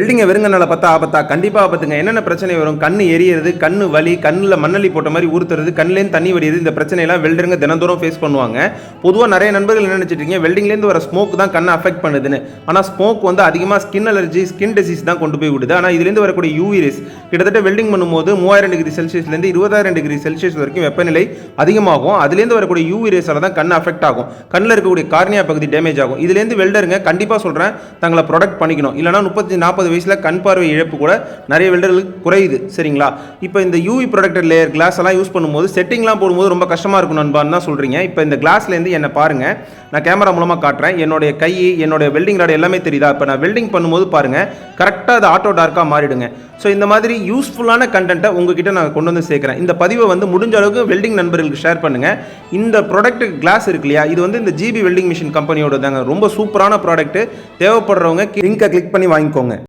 வெல்டிங்கை வெறுங்கனால பார்த்தா ஆபத்தா? கண்டிப்பாக ஆபத்துங்க. என்னென்ன பிரச்சனை வரும்? கண்ணு எரியறது கண்ணு வலி கண்ணில் மண்ணலி போட்ட மாதிரி ஊறுத்துறது கண்ணிலேருந்து தண்ணி வடியுது இந்த பிரச்சனையெல்லாம் வெல்டருங்க தினந்தோறும் ஃபேஸ் பண்ணுவாங்க. பொதுவாக நிறைய நண்பர்கள் என்ன நினச்சிட்டு வெல்டிங்லேருந்து வர ஸ்மோக் தான் கண்ணை அஃபெக்ட் பண்ணுதுன்னு. ஆனால் ஸ்மோக் வந்து அதிகமாக ஸ்கின் அலர்ஜி ஸ்கின் டிசீஸ் தான் கொண்டு போய் விடுது. ஆனால் இதுலேருந்து வரக்கூடிய யூவி ரேஸ் கிட்டத்தட்ட வெல்டிங் பண்ணும்போது மூவாயிரம் டிகிரி செல்சியஸ்லேருந்து இருபதாயிரம் டிகிரி செல்சியஸ் வரைக்கும் வெப்பநிலை அதிகமாகும். அதுலேருந்து வரக்கூடிய யூவி தான் கண் அஃபெக்ட் ஆகும். கண்ணில் இருக்கக்கூடிய கார்னியா பகுதி டேமேஜ் ஆகும். இதுலேருந்து வெல்டருங்க கண்டிப்பாக சொல்கிறேன் தங்களை ப்ரொடக்ட் பண்ணிக்கணும். இல்லைனா முப்பத்தி நாற்பது வயசில் கண் பார்வை இழப்பு கூட நிறைய வெல்டர்களுக்கு குறையுது சரிங்களா? இப்போ இந்த யூவி ப்ரொடக்டர் லேயர் கிளாஸ் எல்லாம் யூஸ் பண்ணும்போது செட்டிங்லாம் போடும்போது ரொம்ப கஷ்டமாக இருக்கும் நண்பான்னு தான் சொல்கிறீங்க இப்போ இந்த கிளாஸ்லேருந்து என்னை பாருங்கள் நான் கேமரா மூலமாக காட்டுறேன். என்னுடைய கை என்னுடைய வெல்டிங் ராடு எல்லாமே தெரியுதா? இப்போ நான் வெல்டிங் பண்ணும்போது பாருங்கள் கரெக்டாக அது ஆட்டோ டார்க்காக மாறிடுங்க. ஸோ இந்த மாதிரி யூஸ்ஃபுல்லான கண்டென்ட்டை உங்ககிட்ட நான் கொண்டு வந்து சேர்க்குறேன். இந்த பதிவை வந்து முடிஞ்ச அளவுக்கு வெல்டிங் நண்பர்களுக்கு ஷேர் பண்ணுங்கள் இந்த ப்ராடக்ட் கிளாஸ் இருக்கு இல்லையா இது வந்து இந்த ஜிபி வெல்டிங் மிஷின் கம்பெனியோட தாங்க ரொம்ப சூப்பரான ப்ராடக்ட்டு தேவைப்படுறவங்க லிங்கை கிளிக் பண்ணி வாங்கிக்கோங்க.